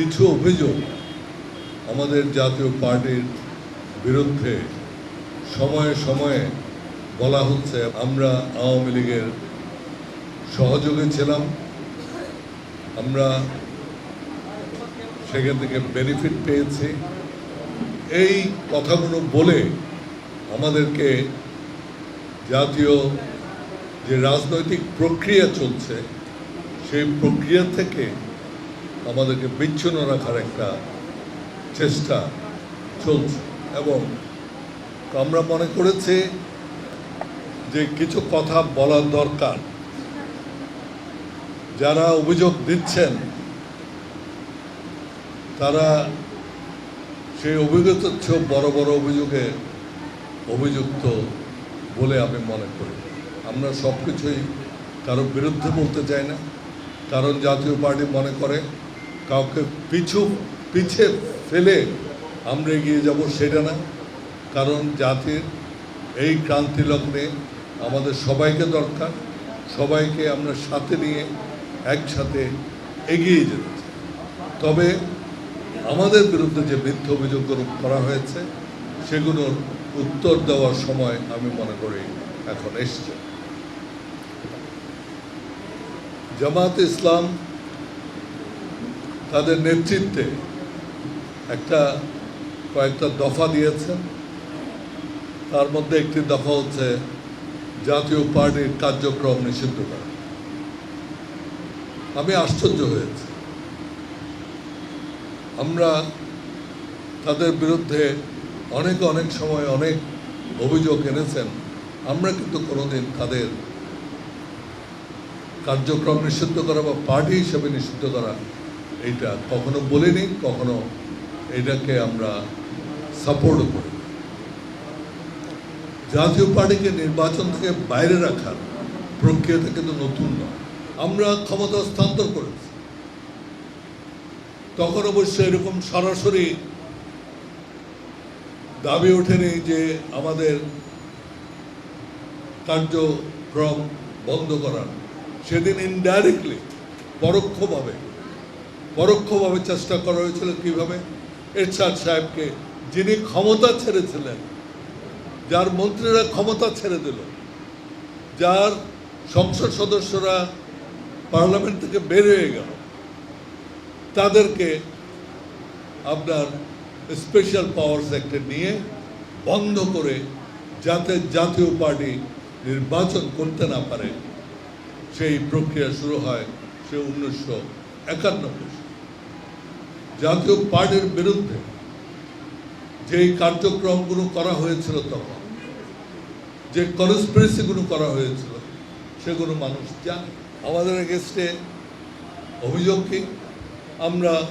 কিছু অভিযোগ আমাদের জাতীয় পার্টির বিরুদ্ধে সময়ে সময়ে বলা হচ্ছে, আমরা আওয়ামী লীগের সহযোগী ছিলাম। আমরা সেখান থেকে বেনিফিট পেয়েছি। এই কথাগুলো বলে আমাদেরকে জাতীয় যে রাজনৈতিক প্রক্রিয়া চলছে, সেই প্রক্রিয়া থেকে আমাদেরকে বিচ্ছিন্ন রাখার একটা চেষ্টা চলছে। এবং আমরা মনে করেছি যে কিছু কথা বলার দরকার। যারা অভিযোগ দিচ্ছেন, তারা সেই অভিজ্ঞতার চেয়েও বড় বড় অভিযোগে অভিযুক্ত বলে আমি মনে করি। আমরা সব কিছুই কারোর বিরুদ্ধে বলতে চাই না। কারণ জাতীয় পার্টি মনে করে কাউকে পিছু, পিছে ফেলে আমরা এগিয়ে যাব সেটা না। কারণ জাতির এই ক্রান্তি লগ্নে আমাদের সবাইকে দরকার, সবাইকে আমরা সাথে নিয়ে একসাথে এগিয়ে যেতে তবে আমাদের বিরুদ্ধে যে মিথ্যা অভিযোগগুলো করা হয়েছে, সেগুলোর উত্তর দেওয়ার সময় আমি মনে করি এখন এসছে। জামাত ইসলাম তাদের নেতৃত্বে একটা কয়েকটা দফা দিয়েছেন। তার মধ্যে একটি দফা হচ্ছে জাতীয় পার্টির কার্যক্রম নিষিদ্ধ করা। আমি আশ্চর্য হয়েছি। আমরা তাদের বিরুদ্ধে অনেক অনেক সময় অনেক অভিযোগ এনেছেন। আমরা কিন্তু কোনোদিন তাদের কার্যক্রম নিষিদ্ধ করা বা পার্টি হিসেবে নিষিদ্ধ করা এইটা কখনো বলিনি, কখনো এটাকে আমরা সাপোর্টও করি জাতীয় পার্টিকে নির্বাচন থেকে বাইরে রাখার প্রক্রিয়াটা কিন্তু নতুন নয়। আমরা ক্ষমতা হস্তান্তর করেছি। তখন অবশ্য এরকম সরাসরি দাবি ওঠেনি যে আমাদের কার্যক্রম বন্ধ করার। সেদিন ইনডাইরেক্টলি পরোক্ষভাবে পরোক্ষভাবে চেষ্টা করা হয়েছিল কীভাবে? এরশাদ সাহেবকে, যিনি ক্ষমতা ছেড়েছিলেন, যার মন্ত্রীরা ক্ষমতা ছেড়ে দিল, যার সংসদ সদস্যরা পার্লামেন্ট থেকে বের হয়ে গেল, তাদেরকে আপনার স্পেশাল পাওয়ার অ্যাক্টে নিয়ে বন্ধ করে যাতে জাতীয় পার্টি নির্বাচন করতে না পারে, সেই প্রক্রিয়া শুরু হয় সে উনিশশো একানব্বই জাতীয় পার্টির বিরুদ্ধে যেই কার্যক্রমগুলো করা হয়েছিল তখন, যে কনস্পিরেসিগুলো করা হয়েছিল, সেগুলো মানুষ জানে। আমাদের এগেস্টে অভিযোগ কি? আমরা